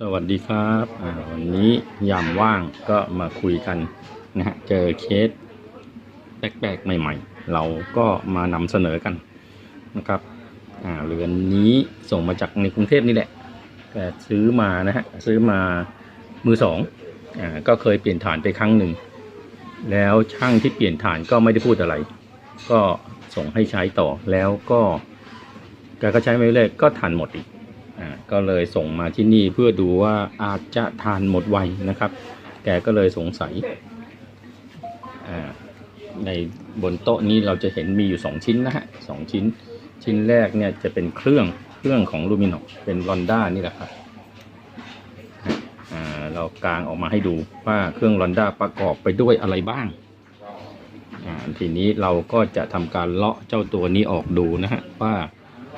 สวัสดีครับวันนี้ยามว่างก็มาคุยกันนะฮะเจอเคสแปลกๆใหม่ๆ เราก็มานำเสนอกันนะครับอ่าเรือนนี้ส่งมาจากในกรุงเทพนี่แหละแต่ซื้อมานะฮะซื้อมามือสองอ่าก็เคยเปลี่ยนฐานไปครั้งหนึ่ง แล้วช่างที่เปลี่ยนฐานก็ไม่ได้พูดอะไร ก็ส่งให้ใช้ต่อแล้วก็แกก็ใช้ไม่เรื่อยก็ทานหมดอีก ก็เลยส่งมาที่นี่เพื่อดูว่าอาจจะทานหมดไวนะครับ แกก็เลยสงสัยในบนโต๊ะนี้เราจะเห็นมีอยู่สองชิ้นนะฮะสองชิ้น ชิ้นแรกเนี่ยจะเป็นเครื่องเครื่องของลูมินอกเป็นลอนด้านี่แหละครับอ่าเรากางออกมาให้ดูว่าเครื่องลอนด้าประกอบไปด้วยอะไรบ้างอ่าทีนี้เราก็จะทำการเลาะเจ้าตัวนี้ออกดูนะฮะว่า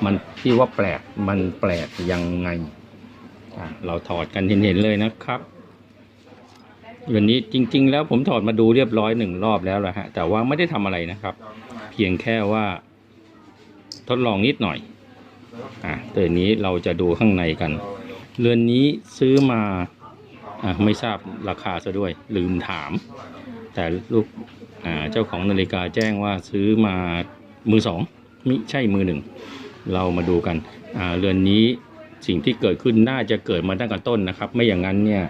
มันที่ว่าแปลกมันแปลกยังไง เราถอดกันเห็นๆเลยนะครับเรืองนี้จริง ๆ แล้วผมถอดมาดูเรียบร้อยหนึ่งรอบแล้วแหละฮะแต่ว่าไม่ได้ทำอะไรนะครับ เพียงแค่ว่า ทดลองนิดหน่อยอะตัวนี้เราจะดูข้างในกัน เรือนนี้ซื้อมาอะไม่ทราบราคาซะด้วย ลืมถาม แต่ลูกอ่าเจ้าของนาฬิกาแจ้งว่าซื้อมามือสองมิใช่มือหนึ่ง เรามาดูกันเรือนนี้สิ่งที่เกิดขึ้นน่าจะเกิดมาตั้งแต่ต้นนะครับ ไม่อย่างนั้นเนี่ย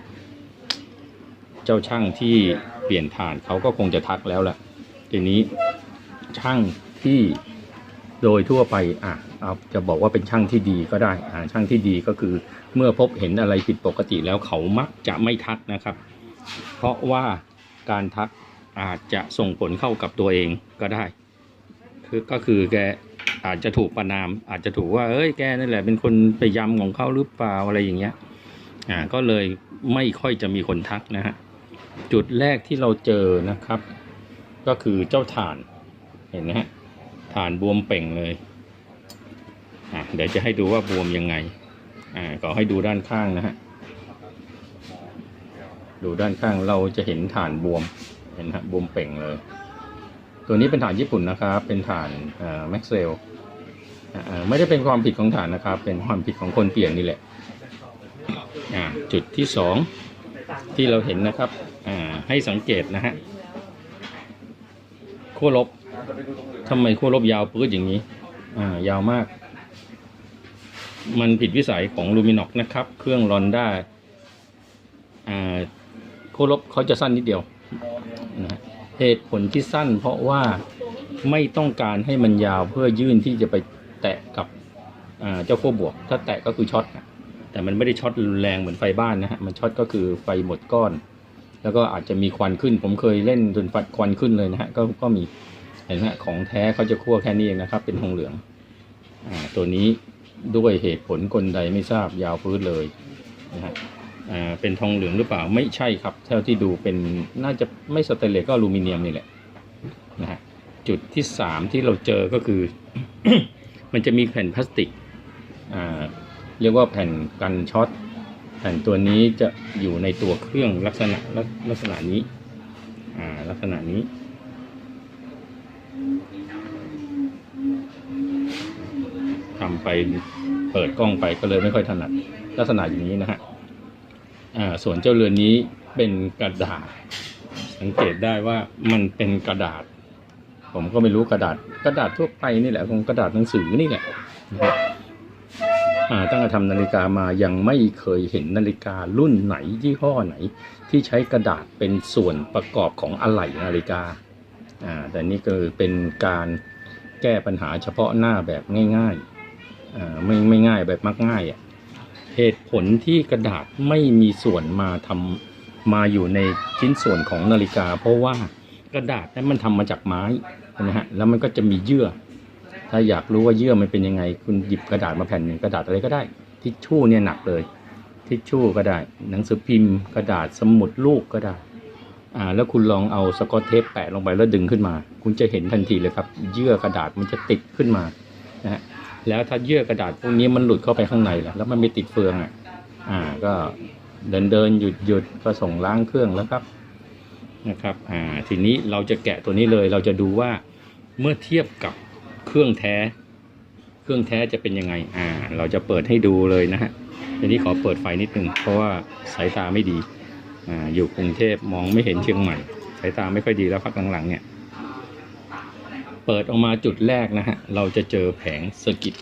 เจ้าช่างที่เปลี่ยนฐานเขาก็คงจะทักแล้วแหละทีนี้ช่างที่โดยทั่วไปอะเอาจะบอกว่าเป็นช่างที่ดีก็ได้อ่าช่างที่ดีก็คือ เมื่อพบเห็นอะไรผิดปกติแล้วเขามักจะไม่ทักนะครับ เพราะว่าการทักอาจจะส่งผลเข้ากับตัวเองก็ได้ คือก็คือแก อาจจะถูกประนาม อาจจะถูกว่าเอ้ยแกนั่นแหละเป็นคนไปยำของเขาหรือเปล่าอะไรอย่างเงี้ยอ่าก็เลยไม่ค่อยจะมีคนทักนะฮะจุดแรกที่เราเจอนะครับ ก็คือเจ้าถ่านเห็นไหมฮะถ่านบวมเป่งเลยอ่าเดี๋ยวจะให้ดูว่าบวมยังไงอ่าก็ให้ดูด้านข้างนะฮะดูด้านข้างเราจะเห็นฐานบวมเห็นฮะบวมเป่งเลย ตัวนี้เป็นฐานญี่ปุ่นนะครับ เป็นฐานแม็กเซลไม่ได้เป็นความผิดของฐานนะครับ เป็นความผิดของคนเปลี่ยนนี่แหละจุดที่สองที่เราเห็นนะครับให้สังเกตนะฮะขั้วลบทำไมขั้วลบยาวปื้ดอย่างนี้ยาวมาก มันผิดวิสัยของลูมินอกนะครับ เครื่องรอนด้าอ่าขั้วลบเขาจะสั้นนิดเดียวนะฮะ เหตุผลที่สั้นเพราะว่าไม่ต้องการให้มันยาวเพื่อยื่นที่จะไปแตะกับเจ้าขั้วบวก ถ้าแตะก็คือช็อตนะแต่มันไม่ได้ช็อตรุนแรงเหมือนไฟบ้านนะฮะมันช็อตก็คือไฟหมดก้อน แล้วก็อาจจะมีควันขึ้น ผมเคยเล่นจนฟัดควันขึ้นเลยนะฮะก็ก็มีเห็นไหมของแท้เขาจะคั่วแค่นี้เองนะครับ เป็นทองเหลืองอตัวนี้ด้วยเหตุผลกลใดไม่ทราบยาวพื้นเลยนะฮะ เป็นทองเหลืองหรือเปล่าไม่ใช่ครับเท่าที่ดูเป็นน่าจะไม่สเตนเลสก็อลูมิเนียมนี่แหละนะฮะจุดที่สามที่เราเจอก็คือ มันจะมีแผ่นพลาสติกเรียกว่าแผ่นกันช็อตแผ่นตัวนี้จะอยู่ในตัวเครื่องลักษณะลักลักษณะนี้ลักษณะนี้ทำไปเปิดกล้องไปก็เลยไม่ค่อยถนัดลักษณะอย่างนี้นะฮะ ส่วนเจ้าเรือนนี้เป็นกระดาษ สังเกตได้ว่ามันเป็นกระดาษ ผมก็ไม่รู้กระดาษ กระดาษทั่วไปนี่แหละคงกระดาษหนังสือนี่แหละอ่าตั้งแต่ทำนาฬิกามายังไม่เคยเห็นนาฬิการุ่นไหนยี่ห้อไหน ที่ใช้กระดาษเป็นส่วนประกอบของอะไหล่นาฬิกาอ่าแต่นี่ก็คือเป็นการแก้ปัญหาเฉพาะหน้าแบบง่ายๆอ่าไม่ไม่ง่ายแบบมักง่ายอะ เหตุผลที่กระดาษไม่มีส่วนมาทำมาอยู่ในชิ้นส่วนของนาฬิกา เพราะว่ากระดาษนั้นมันทำมาจากไม้นะฮะแล้วมันก็จะมีเยื่อ ถ้าอยากรู้ว่าเยื่อมันเป็นยังไง คุณหยิบกระดาษมาแผ่นหนึ่งกระดาษอะไรก็ได้ ทิชชู่เนี่ยหนักเลยทิชชู่ก็ได้หนังสือพิมพ์กระดาษสมุดลูกก็ได้อ่าแล้วคุณลองเอาสกอตเทปแปะลงไปแล้วดึงขึ้นมา คุณจะเห็นทันทีเลยครับ เยื่อกระดาษมันจะติดขึ้นมานะฮะ แล้วถ้าเยื่อกระดาษพวกนี้มันหลุดเข้าไปข้างในล่ะแล้วมันไม่ติดเฟืองอะ อ่า ก็เดินเดินหยุดหยุดก็ส่งล้างเครื่องแล้วครับนะครับ อ่า ทีนี้เราจะแกะตัวนี้เลย เราจะดูว่าเมื่อเทียบกับเครื่องแท้ เครื่องแท้จะเป็นยังไง อ่า เราจะเปิดให้ดูเลยนะฮะทีนี้ขอเปิดไฟนิดนึงเพราะว่าสายตาไม่ดี อ่า อยู่กรุงเทพมองไม่เห็นเชียงใหม่ สายตาไม่ค่อยดีแล้วพักหลังๆเนี่ย เปิดออกมาจุดแรกนะฮะ เราจะเจอแผงสกิต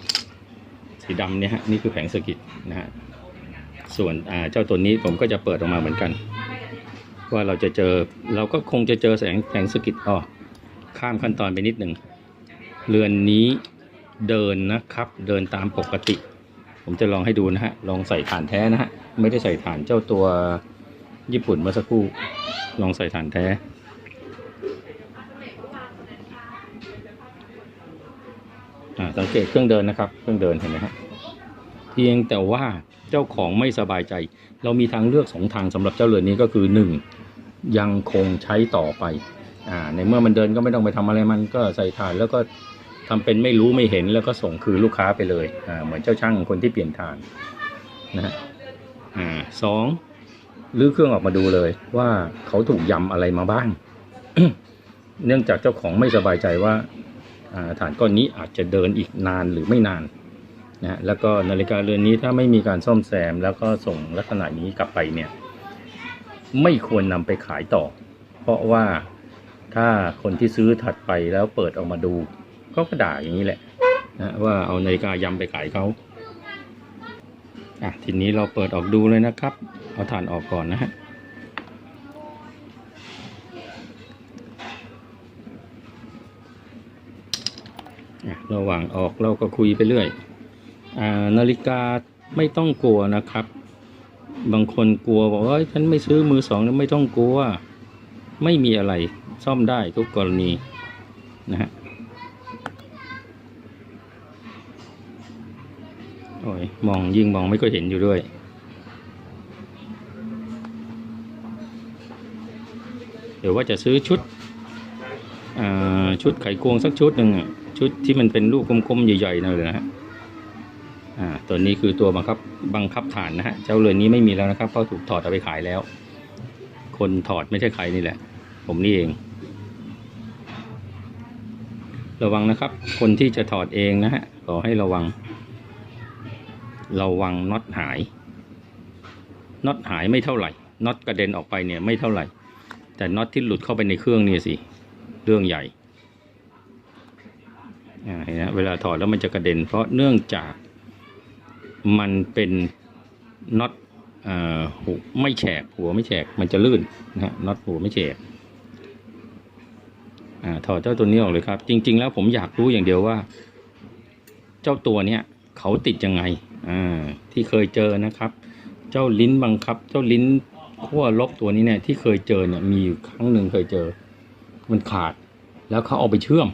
สีดำเนี่ยฮะ นี่คือแผงสกิตนะฮะ ส่วนเจ้าตัวนี้ผมก็จะเปิดออกมาเหมือนกัน ว่าเราจะเจอเราก็คงจะเจอแสงแผงสกิตอ๋อข้ามขั้นตอนไปนิดหนึ่งเรือนนี้เดินนะครับ เดินตามปกติ ผมจะลองให้ดูนะฮะ ลองใส่ฐานแท้นะฮะ ไม่ได้ใส่ฐานเจ้าตัวญี่ปุ่นเมื่อสักครู่ ลองใส่ฐานแท้ สังเกตเครื่องเดินนะครับ เครื่องเดินเห็นไหมฮะเพียงแต่ว่าเจ้าของไม่สบายใจ เรามีทางเลือกสองทางสำหรับเจ้าเรือนนี้ก็คือหนึ่งยังคงใช้ต่อไปอ่าในเมื่อมันเดินก็ไม่ต้องไปทำอะไรมันก็ใส่ถ่านแล้วก็ทำเป็นไม่รู้ไม่เห็นแล้วก็ส่งคืนลูกค้าไปเลยอ่าเหมือนเจ้าช่างคนที่เปลี่ยนถ่านนะฮะอ่าสองลื้อเครื่องออกมาดูเลยว่าเขาถูกยำอะไรมาบ้าง เนื่องจากเจ้าของไม่สบายใจว่า ฐานก้อนนี้อาจจะเดินอีกนานหรือไม่นานนะแล้วก็นาฬิกาเรือนนี้ถ้าไม่มีการซ่อมแซม แล้วก็ส่งลักษณะนี้กลับไปเนี่ยไม่ควรนำไปขายต่อ เพราะว่าถ้าคนที่ซื้อถัดไปแล้วเปิดออกมาดูเขาก็ด่าอย่างนี้แหละนะว่าเอานาฬิกายำไปขายเขาอะทีนี้เราเปิดออกดูเลยนะครับ เอาฐานออกก่อนนะฮะ ระหว่างออกเราก็คุยไปเรื่อยอานาฬิกาไม่ต้องกลัวนะครับ บางคนกลัวบอกว่าฉันไม่ซื้อมือสองแล้วไม่ต้องกลัว ไม่มีอะไรซ่อมได้ทุกกรณีนะฮะโอ้ยมองยิ่งมองไม่ค่อยเห็นอยู่ด้วย เดี๋ยวว่าจะซื้อชุดอ่าชุดไขควงสักชุดหนึ่งอะ ชุดที่มันเป็นลูกกลมๆใหญ่ๆนั่นเลยนะฮะอ่าตัวนี้คือตัวบังคับบังคับฐานนะฮะเจ้าเรือนนี้ไม่มีแล้วนะครับเพราะถูกถอดเอาไปขายแล้ว คนถอดไม่ใช่ใครนี่แหละ ผมนี่เอง ระวังนะครับ คนที่จะถอดเองนะฮะขอให้ระวัง ระวังน็อตหายน็อตหายไม่เท่าไหร่น็อตกระเด็นออกไปเนี่ยไม่เท่าไหร่ แต่น็อตที่หลุดเข้าไปในเครื่องเนี่ยสิเรื่องใหญ่ เห็นไหมเวลาถอดแล้วมันจะกระเด็น เพราะเนื่องจากมันเป็นน็อตหูไม่แฉกหัวไม่แฉกมันจะลื่นนะฮะน็อตหัวไม่แฉกอถอดเจ้าตัวนี้ออกเลยครับ จริง ๆ แล้วผมอยากรู้อย่างเดียวว่า เจ้าตัวเนี้ยเขาติดยังไงอที่เคยเจอนะครับ เจ้าลิ้นบังคับ เจ้าลิ้นขั้วลบตัวนี้เนี่ยที่เคยเจอเนี่ยมีอยู่ครั้งหนึ่งเคยเจอ มันขาด แล้วเขาเอาไปเชื่อม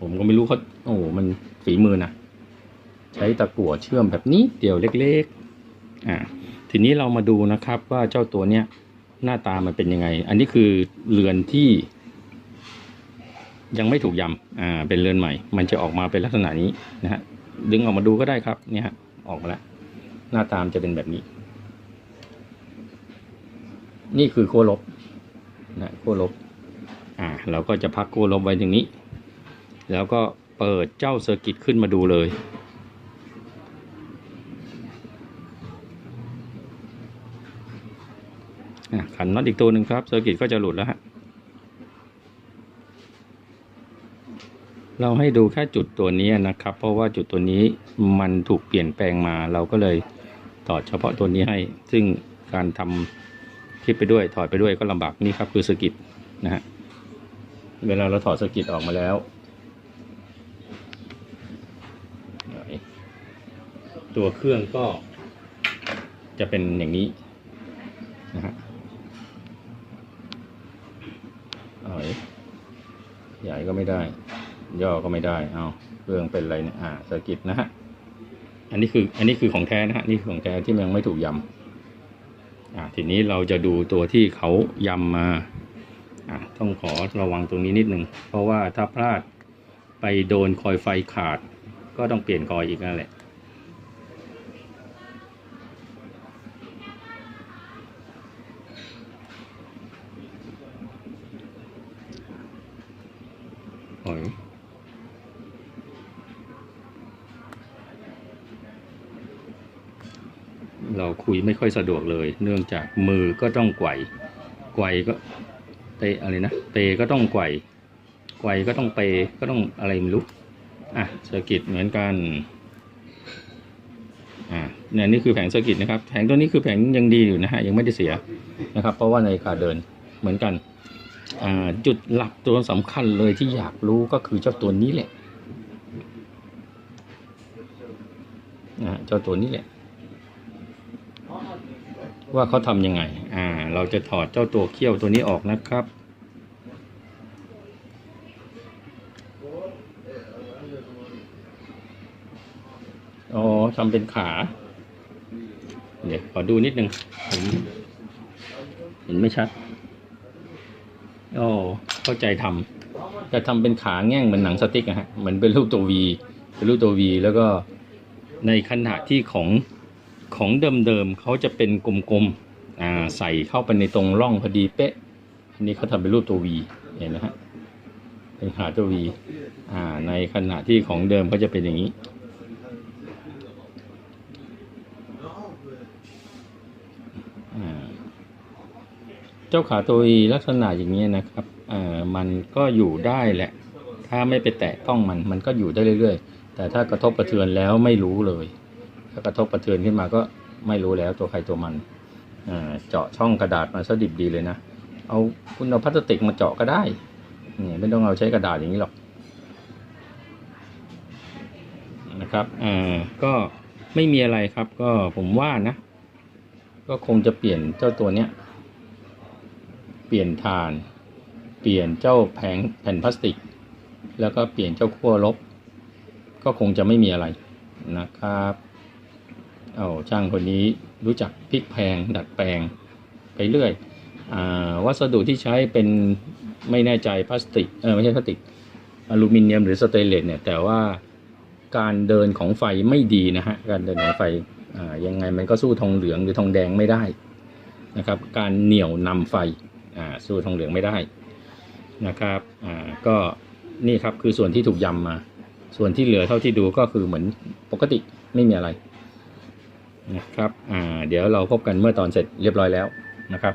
ผมก็ไม่รู้เขา โอ้โหมันฝีมือนะ ใช้ตะกั่วเชื่อมแบบนี้เดี่ยวเล็กๆ อ่า ทีนี้เรามาดูนะครับว่าเจ้าตัวเนี้ยหน้าตามันเป็นยังไง อันนี้คือเรือนที่ ยังไม่ถูกยำอ่า เป็นเรือนใหม่ มันจะออกมาเป็นลักษณะนี้นะฮะ ดึงออกมาดูก็ได้ครับ เนี่ยฮะ ออกมาแล้ว หน้าตามนจะเป็นแบบนี้ นี่คือขั้วลบนะขั้วลบอ่า เราก็จะพักขั้วลบไว้ตรงนี้ แล้วก็ เปิดเจ้าเซอร์กิตขึ้นมาดูเลย ขันน็อตอีกตัวหนึ่งครับเซอร์กิตก็จะหลุดแล้วฮะ เราให้ดูแค่จุดตัวนี้นะครับ เพราะว่าจุดตัวนี้มันถูกเปลี่ยนแปลงมา เราก็เลยถอเฉพาะตัวนี้ให้ ซึ่งการทำคลิปไปด้วย ถอดไปด้วยก็ลำบากนี่ครับคือสกิตนะฮะ เวลาเราถอดสกิตออกมาแล้ว ตัวเครื่องก็จะเป็นอย่างนี้นะฮะเอาใหญ่ก็ไม่ได้ ย่อก็ไม่ได้ เอาเครื่องเป็นอะไรเนี่ยอ่าสกิตนะฮะ อันนี้คือ อันนี้คือของแท้นะฮะ นี่ของแท้ที่ยังไม่ถูกยำอ่าทีนี้เราจะดูตัวที่เขายำมาอ่าต้องขอระวังตรงนี้นิดนึง เพราะว่าถ้าพลาดไปโดนคอยไฟขาด ก็ต้องเปลี่ยนคอยอีกนั่นแหละ หอยคุยไม่ค่อยสะดวกเลย เนื่องจากมือก็ต้องไกวไกวก็เตะอะไรนะ เตก็ต้องไกวไกวก็ต้องเปก็ต้องอะไรไม่รู้ อะเซอร์กิตเหมือนกัน อ่าเนี่ยนี่คือแผงเซอร์กิตนะครับ แผงตัวนี้คือแผงยังดีอยู่นะฮะ ยังไม่ได้เสียนะครับ เพราะว่าในกาเดินเหมือนกัน จุดหลักตัวสำคัญเลยที่อยากรู้ก็คือเจ้าตัวนี้แหละนะเจ้าตัวนี้แหละ ว่าเขาทำยังไง อ่า เราจะถอดเจ้าตัวเขี้ยวตัวนี้ออกนะครับอ๋อทำเป็นขา เดี๋ยวขอดูนิดนึงเห็นไม่ชัด โอ้เข้าใจทำแต่ทำเป็นขาแง่งเหมือนหนังสติ๊กอะฮะเหมือนเป็นรูปตัววีเป็นรูปตัววีแล้วก็ในขณะที่ของของเดิมๆเขาจะเป็นกลมๆอ่าใส่เข้าไปในตรงร่องพอดีเป๊ะอันนี้เขาทำเป็นรูปตัววีเห็นนะฮะเป็นขาตัววีอ่าในขณะที่ของเดิมเขาจะเป็นอย่างนี้ เจ้าขาตัววีลักษณะอย่างนี้นะครับอ่อมันก็อยู่ได้แหละ ถ้าไม่ไปแตะต้องมันมันก็อยู่ได้เรื่อย ๆ แต่ถ้ากระทบกระเทือนแล้วไม่รู้เลย ถ้ากระทบกระเทือนขึ้นมาก็ไม่รู้แล้วตัวใครตัวมันอ่าเจาะช่องกระดาษมาซะดิบดีเลยนะเอาคุณเอาพลาสติกมาเจาะก็ได้เนี่ยไม่ต้องเอาใช้กระดาษอย่างนี้หรอกนะครับอ่าก็ไม่มีอะไรครับ ก็ผมว่านะ ก็คงจะเปลี่ยนเจ้าตัวเนี้ย เปลี่ยนฐาน เปลี่ยนเจ้าแผงแผ่นพลาสติก แล้วก็เปลี่ยนเจ้าขั้วลบ ก็คงจะไม่มีอะไรนะครับเอาช่างคนนี้รู้จักพลิกแพงดัดแปลงไปเรื่อยอาวัสดุที่ใช้เป็นไม่แน่ใจพลาสติกเออไม่ใช่พลาสติกอลูมิเนียมหรือสเตนเลสเนี่ยแต่ว่าการเดินของไฟไม่ดีนะฮะการเดินของไฟอ่ายังไงมันก็สู้ทองเหลืองหรือทองแดงไม่ได้นะครับ การเหนี่ยวนำไฟ สู้ทองเหลืองไม่ได้นะครับอ่าก็นี่ครับคือส่วนที่ถูกยำมา ส่วนที่เหลือเท่าที่ดูก็คือเหมือนปกติไม่มีอะไรนะครับอ่าเดี๋ยวเราพบกันเมื่อตอนเสร็จเรียบร้อยแล้วนะครับ